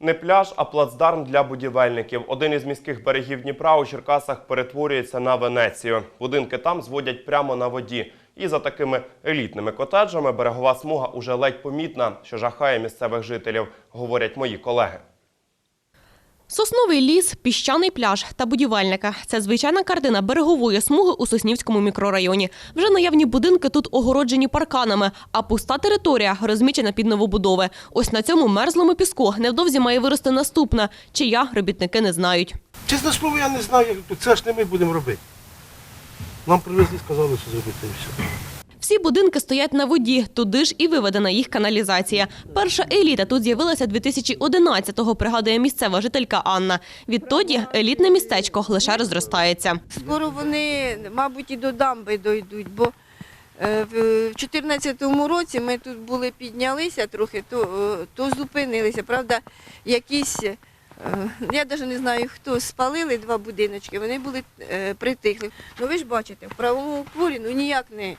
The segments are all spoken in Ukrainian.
Не пляж, а плацдарм для будівельників. Один із міських берегів Дніпра у Черкасах перетворюється на Венецію. Будинки там зводять прямо на воді. І за такими елітними котеджами берегова смуга уже ледь помітна, що жахає місцевих жителів, говорять мої колеги. Сосновий ліс, піщаний пляж та будівельника – це звичайна картина берегової смуги у Соснівському мікрорайоні. Вже наявні будинки тут огороджені парканами, а пуста територія розмічена під новобудови. Ось на цьому мерзлому піску невдовзі має вирости наступна, чия робітники не знають. Чесно слово, я не знаю. Це ж не ми будемо робити. Нам привезли, сказали, що зробити і все. Всі будинки стоять на воді, туди ж і виведена їх каналізація. Перша еліта тут з'явилася 2011-го, пригадує місцева жителька Анна. Відтоді елітне містечко лише розростається. Скоро вони, мабуть, і до дамби дійдуть, бо е, в 2014 році ми тут були, піднялися трохи, то, е, то зупинилися. Правда, якісь, е, я навіть не знаю хто, спалили два будиночки, вони були притихли. Ну ви ж бачите, в правовому полі ну ніяк не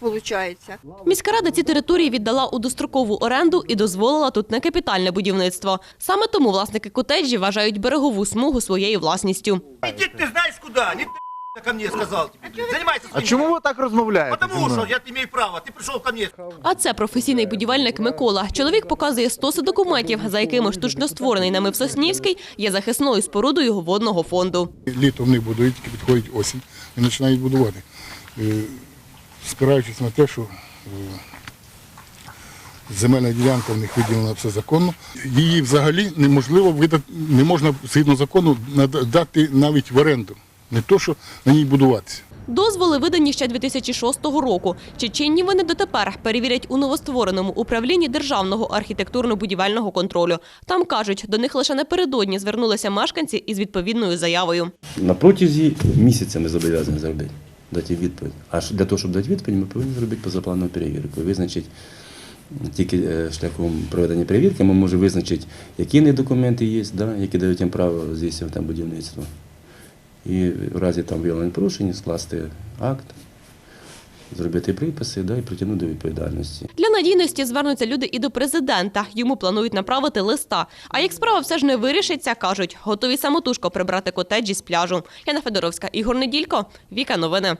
виходить. Міська рада ці території віддала у дострокову оренду і дозволила тут некапітальне будівництво. Саме тому власники котеджі вважають берегову смугу своєю власністю. Иди ты знаешь куда, не ты ко мне сказал тебе. Занимайся А своим чому делом. ви так розмовляєте? зі Потому мною? что я имею право, ты пришел ко мне. А це професійний будівельник Микола. Чоловік показує стоси документів, за якими штучно створений намив Соснівський є захисною спорудою водного фонду. Літом не будують, тільки підходить осінь і починають будувати. Спираючись на те, що е, земельна ділянка в них виділена все законно, її взагалі неможливо видати, не можна згідно закону надати навіть в оренду. Не то, що на ній будуватися. Дозволи видані ще 2006 року. Чи чинні вони дотепер перевірять у новоствореному управлінні державного архітектурно-будівельного контролю. Там кажуть, до них лише напередодні звернулися мешканці із відповідною заявою. На протязі місяця ми зобов'язані зробити, дати відповідь. А для того, щоб дати відповідь, ми повинні зробити позапланову перевірку. І визначити тільки е, шляхом проведення перевірки, ми можемо визначити, які них документи є, да, які дають їм право здійснювати там будівництво. І в разі там виявлення порушень скласти акт, зробити приписи да, і притягнути до відповідальності. Для надійності звернуться люди і до президента. Йому планують направити листа. А як справа все ж не вирішиться, кажуть, готові самотужко прибрати котеджі з пляжу. Яна Федоровська, Ігор Неділько, Віка Новини.